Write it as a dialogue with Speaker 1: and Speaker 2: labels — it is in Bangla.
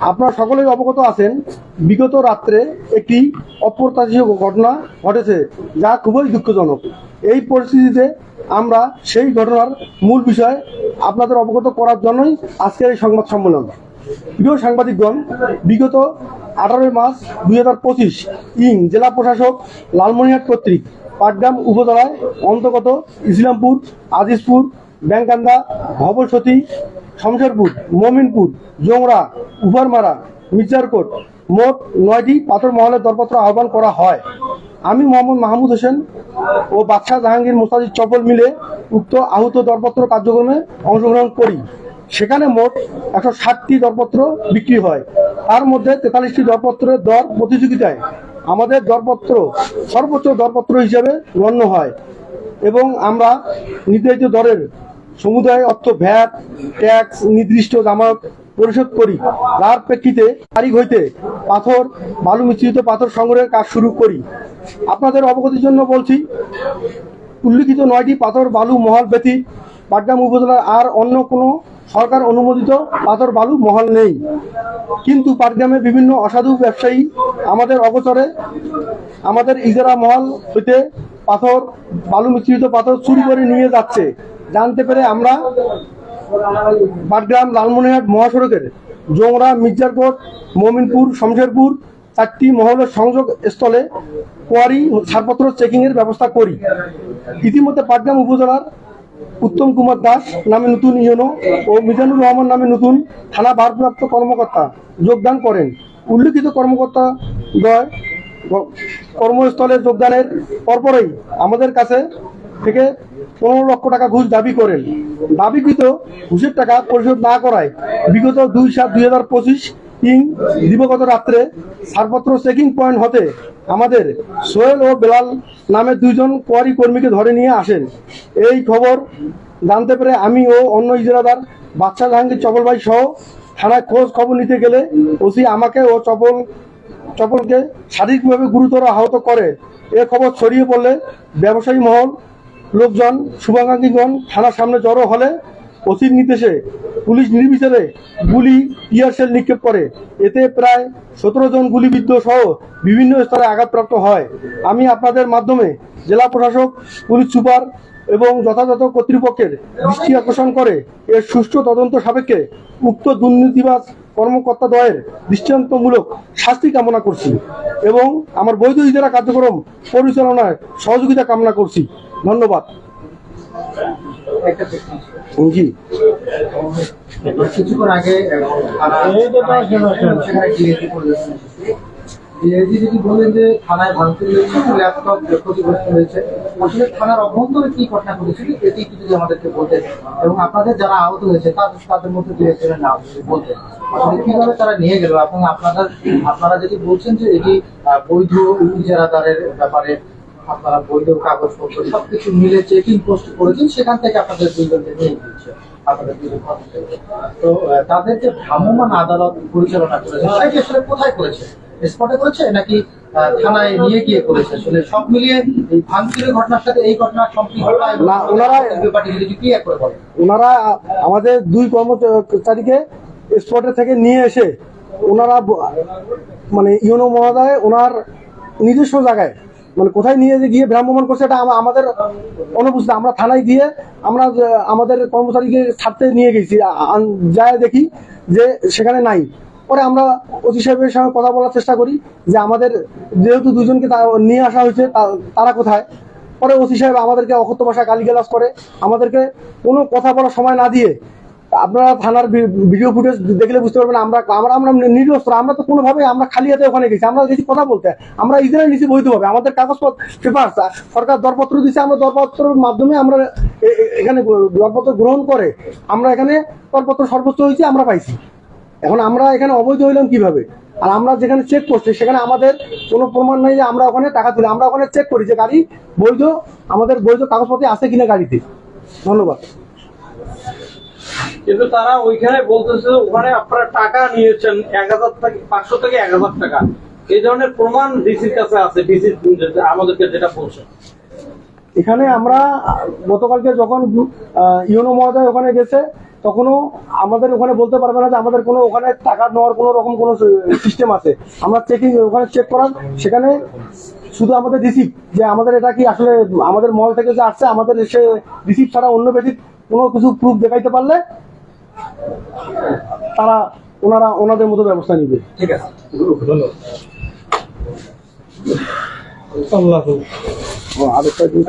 Speaker 1: আপনারা সকলেই অবগত আছেন, বিগত রাত্রে একটি অপ্রত্যাশিত ঘটনা ঘটেছে যা খুবই দুঃখজনক। এই পরিস্থিতিতে আমরা সেই ঘটনার মূল বিষয় আপনাদের অবগত করার জন্যই আজকের এই সংবাদ সম্মেলন। প্রিয় সাংবাদিকগণ, বিগত আঠারোই মার্চ দুই হাজার পঁচিশ ইং জেলা প্রশাসক লালমনিহাট কর্তৃক পাটগ্রাম উপজেলায় অন্তর্গত ইসলামপুর, আজিজপুর ব্যাংকান্দা ভবসতী শমশেরপুর মমিনপুর, জোংরা, উভারমারা, মির্জারকোট, মোট নয়টি পাথর মহলের দরপত্র আহ্বান করা হয়। আমি মোহাম্মদ মাহমুদ হোসেন ও বাদশাহ জাহাঙ্গীর মোস্তাজিদ চপল মিলে উক্ত আহত দরপত্র কার্যক্রমে অংশগ্রহণ করি। সেখানে মোট একশো ষাটটি দরপত্র বিক্রি হয়। তার মধ্যে তেতাল্লিশটি দরপত্রের দর প্রতিযোগিতায় আমাদের দরপত্র সর্বোচ্চ দরপত্র হিসেবে গণ্য হয় এবং আমরা নির্ধারিত দরের সমুদায়, অর্থ ভ্যাট, ট্যাক্স, নির্দিষ্ট জামানত পরিশোধ করি। যার প্রেক্ষিতে তারিখ হইতে পাথর, বালু মিশ্রিত পাথর সংগ্রহের কাজ শুরু করি। আপনাদের অবগতির জন্য বলছি, উল্লিখিত নয়টি পাথর, বালু, মহল ব্যতীত পাটগ্রাম উপজেলার আর অন্য কোনো সরকার অনুমোদিত পাথর, বালু, মহল নেই। কিন্তু পাটগ্রামে বিভিন্ন অসাধু ব্যবসায়ী আমাদের অগোচরে, আমাদের ইজারা মহল হইতে পাথর, বালু মিশ্রিত পাথর চুরি করে নিয়ে যাচ্ছে। জানতে পেরে আমরা পাটগ্রাম লালমনিরহাট মহাসড়কের জোংরা মির্জারকোট মমিনপুর, শমশেরপুর চারটি মহলের সংযোগ স্থলে কোয়ারি ছাড়পত্র চেকিংয়ের ব্যবস্থা করি। ইতিমধ্যে পাটগ্রাম উপজেলার উত্তম কুমার দাস নামে নতুন ইউনো ও মিজানুর রহমান নামে নতুন থানা ভারপ্রাপ্ত কর্মকর্তা যোগদান করেন। উল্লেখিত কর্মকর্তা দয় কর্মস্থলে যোগদানের পরপরই আমাদের কাছে থেকে পনেরো লক্ষ টাকা ঘুষ দাবি করেন। দাবিকৃত ঘুষের টাকা পরিশোধ না করায় বিগত দুই সাত দুই হাজার পঁচিশ ইং দিবগত রাত্রে ছাড়পত্র চেকিং পয়েন্ট হতে আমাদের সোহেল ও বেলাল নামে দুইজন কোয়ারি কর্মীকে ধরে নিয়ে আসেন। এই খবর জানতে পেরে আমি ও অন্য ইজরাদার বাচ্চা জাহাঙ্গীর চপল ভাই সহ থানায় খোঁজ খবর নিতে গেলে ওসি আমাকে ও চপল, চপলকে শারীরিকভাবে গুরুতর আহত করে। এ খবর ছড়িয়ে পড়লে ব্যবসায়ী মহল লোকজন, শুভাকাঙ্ক্ষীগণ থানার সামনে জড়ো হলে ওসির নির্দেশে পুলিশ নির্বিচারে গুলি টিয়ারশেল নিক্ষেপ করে। এতে প্রায় সতেরো জন গুলিবিদ্ধ সহ বিভিন্ন স্তরে আঘাতপ্রাপ্ত হয়। আমি আপনাদের মাধ্যমে জেলা প্রশাসক, পুলিশ সুপার এবং যথাযথ কর্তৃপক্ষের দৃষ্টি আকর্ষণ করে এর সুষ্ঠু তদন্ত সাপেক্ষে উক্ত দুর্নীতিবাজ কর্মকর্তা দ্বয়ের দৃষ্টান্তমূলক শাস্তি কামনা করছি এবং আমার বৈধ ইজারা কার্যক্রম পরিচালনায় সহযোগিতা কামনা করছি। ধন্যবাদ
Speaker 2: একটা প্রশ্ন আছে।
Speaker 1: জি
Speaker 2: কিছুক্ষণ আগে সেখানে ডিএজি পরিদর্শন এসেছে ডিএজি যদি বললেন যে থানায় ভাঙচুর হয়েছে ল্যাপটপ ক্ষতিগ্রস্ত হয়েছে আসলে থানার অভ্যন্তরে কি ঘটনা ঘটেছিল এটি একটু যদি আমাদেরকে বলতেন এবং আপনাদের যারা আহত হয়েছে তাদের তাদের মধ্যে দু একজনের নাম যদি বলতেন আসলে কীভাবে তারা নিয়ে গেল এবং আপনারা আপনারা যদি বলছেন যে এটি আহ, বৈধ ইজারাদারের ব্যাপারে আপনারা বৈধ কাগজপত্র সবকিছু মিলে চেকিং পোস্ট করেছেন সেখান থেকে আপনাদের দুইজনকে নিয়ে গিয়েছে আপনাদের দুজন তো তাদের যে ভ্রাম্যমাণ আদালত পরিচালনা করেছে। সেটি আসলে কোথায় করেছে? স্পটে করেছে নাকি থানায় নিয়ে গিয়ে করেছে? আসলে সব মিলিয়ে এই ভাঙচুরের ঘটনার সাথে এই ঘটনার সম্পৃক্ততা
Speaker 1: না, ওনারা-
Speaker 2: ব্যাপারটি যদি ক্লিয়ার করে বলেন?
Speaker 1: ওনারা আমাদের দুই কর্মচারীকে স্পটে থেকে নিয়ে এসে ওনারা মানে ইউনো মহোদয় ওনার নিজস্ব জায়গায় মানে কোথায় নিয়ে গিয়ে ভ্রাম্যমান করছে এটা আমা- আমাদের অনুপস্থিত। আমরা থানায় গিয়ে আমরা আমাদের কর্মচারীকে ছাড়তে নিয়ে গেছি। যায় দেখি যে সেখানে নাই। পরে আমরা ওসি সাহেবের সঙ্গে কথা বলার চেষ্টা করি যে আমাদের যেহেতু দুজনকে নিয়ে আসা হয়েছে তারা কোথায়? পরে ওসি সাহেব আমাদেরকে অকথ্য ভাষায় গালিগালাজ করে, আমাদেরকে কোনো কথা বলার সময় না দিয়ে আপনারা থানার ভিডিও ফুটেজ দেখলে বুঝতে পারবেন, আমরা আমরা আমরা নিরস্ত্র, আমরা তো কোনোভাবে আমরা খালি হাতে ওখানে গেছি, আমরা গেছি কথা বলতে। আমরা ইজরায়েল নিচে বৈধভাবে আমাদের কাগজপত্র পেপার, সরকার দরপত্র দিচ্ছে আমরা দরপত্রের মাধ্যমে আমরা এখানে দরপত্র গ্রহণ করে, আমরা এখানে দরপত্র সর্বোচ্চ হয়েছে, আমরা পাইছি। এখন আমরা এখানে অবৈধ হইলাম কীভাবে? আর আমরা যেখানে চেক করছি, সেখানে আমাদের কোনো প্রমাণ নেই যে আমরা ওখানে টাকা তুলি। আমরা ওখানে চেক করি যে গাড়ি বৈধ, আমাদের বৈধ কাগজপত্র আছে কিনা গাড়িতে। ধন্যবাদ।
Speaker 3: কিন্তু তারা ওইখানে বলতেছে, ওখানে আপনারা টাকা নিয়েছেন এক হাজার থেকে, পাঁচশো থেকে এক হাজার টাকা। এই ধরনের প্রমাণ ডিসির কাছে আছে ডিসি আমাদেরকে যেটা বলছে।
Speaker 1: এখানে আমরা, গতকালকে যখন ইউনো মহোদয় ওখানে গেছে, তখনও আমাদের ওখানে বলতে পারবে না যে আমাদের কোনো ওখানে টাকা নেওয়ার কোনো রকম কোনো সিস্টেম আছে। আমরা চেকিং ওখানে চেক করার, সেখানে শুধু আমাদের রিসিপ্ট যে আমাদের এটা কি আসলে আমাদের মল থেকে যে আসছে, আমাদের সে রিসিপ্ট ছাড়া অন্য ব্যতীত কোনো কিছু প্রুফ দেখাইতে পারলে তারা ওনারা ওনাদের মতো ব্যবস্থা নিবে
Speaker 2: ঠিক আছে
Speaker 1: আরেকটা জিনিস-